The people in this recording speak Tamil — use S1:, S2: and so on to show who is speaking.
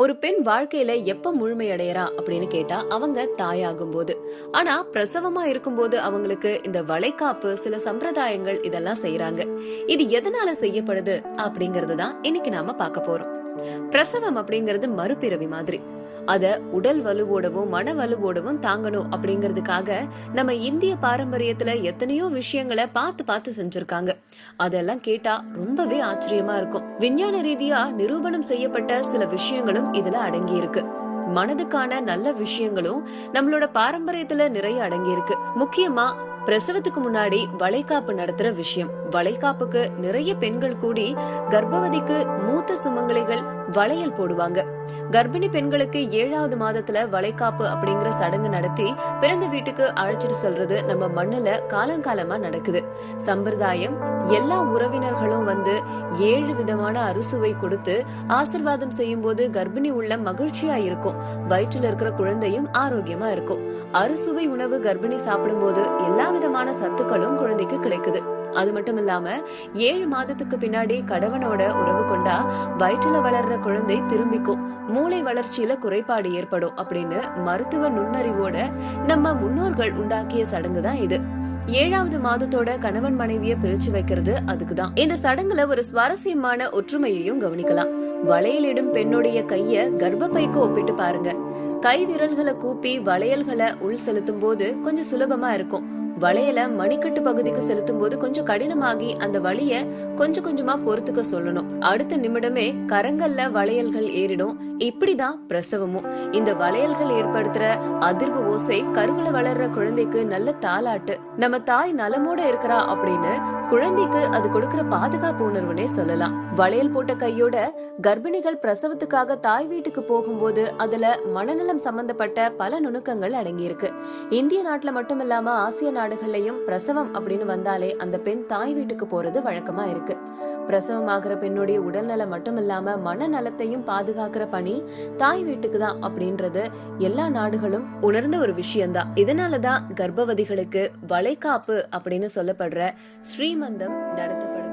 S1: ஒரு பெண் வாழ்க்கையில எப்ப முழுமையடையறா அப்படின்னு கேட்டா அவங்க தாயாகும் போது ஆனா பிரசவமா இருக்கும்போது அவங்களுக்கு இந்த வளைகாப்பு சில சம்பிரதாயங்கள் இதெல்லாம் செய்யறாங்க இது எதனால செய்யப்படுது அப்படிங்கறது தான் இன்னைக்கு நாம பார்க்க போறோம். பிரசவம் அப்படிங்கிறது மறுபிறவி மாதிரி. அதை உடல் வலுவோடவும் மன வலுவோடவும் தாங்கணும் அப்படிங்கிறதுக்காக நம்ம இந்திய பாரம்பரியத்துல எத்தனையோ விஷயங்களை பார்த்து பார்த்து செஞ்சிருக்காங்க. அதெல்லாம் கேட்டா ரொம்பவே ஆச்சரியமா இருக்கும். விஞ்ஞான ரீதியா நிரூபணம் செய்யப்பட்ட சில விஷயங்களும் இதுல அடங்கி இருக்கு மனதுக்கான நல்ல விஷயங்களும் நம்மளோட பாரம்பரியத்துல நிறைய அடங்கி இருக்கு முக்கியமா பிரசவத்துக்கு முன்னாடி வளைகாப்பு நடத்துற விஷயம். வளைகாப்புக்கு நிறைய பெண்கள் கூடி கர்ப்பவதிக்கு மூத்த சுமங்கலிகள் வளையல் போடுவாங்க. கர்ப்பிணி பெண்களுக்கு ஏழாவது மாதத்துல வளைகாப்பு அப்படிங்கிற சடங்கு நடத்தி பிறந்த வீட்டுக்கு அழைச்சிட்டு செல்றது நம்ம மண்ணுல காலங்காலமா நடக்குது. சம்பிரதாயம் எல்லா உறவினர்களும் வந்து ஏழு விதமான அறுசுவை கொடுத்து ஆசிர்வாதம் செய்யும் போது கர்ப்பிணி உள்ள மகிழ்ச்சியா இருக்கும். வயிற்றுல இருக்கிற குழந்தையும் ஆரோக்கியமா இருக்கும். அறுசுவை உணவு கர்ப்பிணி சாப்பிடும்போது எல்லா விதமான சத்துக்களும் குழந்தைக்கு கிடைக்குது. அது மட்டும் இல்லாம ஏழு மாதத்துக்கு பின்னாடி கணவனோட உறவு கொண்டா வயிற்றுல வளர்ற குழந்தை திரும்பிக்கும். மூளை வளர்ச்சியில குறைபாடு ஏற்படும் அப்படின்னு மருத்துவ நுண்ணறிவோட நம்ம முன்னோர்கள் உண்டாக்கிய சடங்கு தான் இது. ஏழாவது மாதத்தோட கணவன் மனைவிய பிரிச்சு வைக்கிறது அதுக்குதான். இந்த சடங்குல ஒரு சுவாரஸ்யமான ஒற்றுமையையும் கவனிக்கலாம். வளையலிடும் பெண்ணுடைய கைய கர்ப்பப்பைக்கு ஒப்பிட்டு பாருங்க. கை விரல்களை கூப்பி வளையல்களை உள் செலுத்தும் போது கொஞ்சம் சுலபமா இருக்கும். வளையல மணிக்கட்டு பகுதிக்கு செலுத்தும் போது கொஞ்சம் கடினமாகி அந்த வலிய கொஞ்சம் கொஞ்சமா பொறுத்துக்க சொல்லணும். அடுத்த நிமிடமே கரங்கள்ல வளையல்கள் ஏறிடும். இப்படிதான் பிரசவமும். இந்த வளையல்கள் ஏற்படுத்துற அதிர்வு ஓசை கருவுல வளர்ற குழந்தைக்கு நல்ல தாலாட்டு நம்ம தாய் நலமோட இருக்கிறா அப்படின்னு குழந்தைக்கு அது கொடுக்கிற பாதுகாப்பு உணர்வுனே சொல்லலாம். வளையல் போட்ட கையோட கர்ப்பிணிகள் பிரசவத்துக்காக தாய் வீட்டுக்கு போகும்போது அதுல மனநலம் சம்பந்தப்பட்ட பல நுணுக்கங்கள் அடங்கியிருக்கு. இந்திய நாட்டுல மட்டும் இல்லாம ஆசிய நாடுகள்லயும் பிரசவம் அப்படின்னு வந்தாலே அந்த பெண் தாய் வீட்டுக்கு போறது வழக்கமா இருக்கு. பிரசவம் ஆகிற பெண்ணுடைய உடல்நலம் மட்டும் இல்லாம மனநலத்தையும் பாதுகாக்கிற பணி தாய் வீட்டுக்கு தான் அப்படின்றது எல்லா நாடுகளும் உணர்ந்த ஒரு விஷயம்தான். இதனாலதான் கர்ப்பவதிகளுக்கு வளைகாப்பு அப்படின்னு சொல்லப்படுற ஸ்ரீமந்தம் நடத்தப்படும்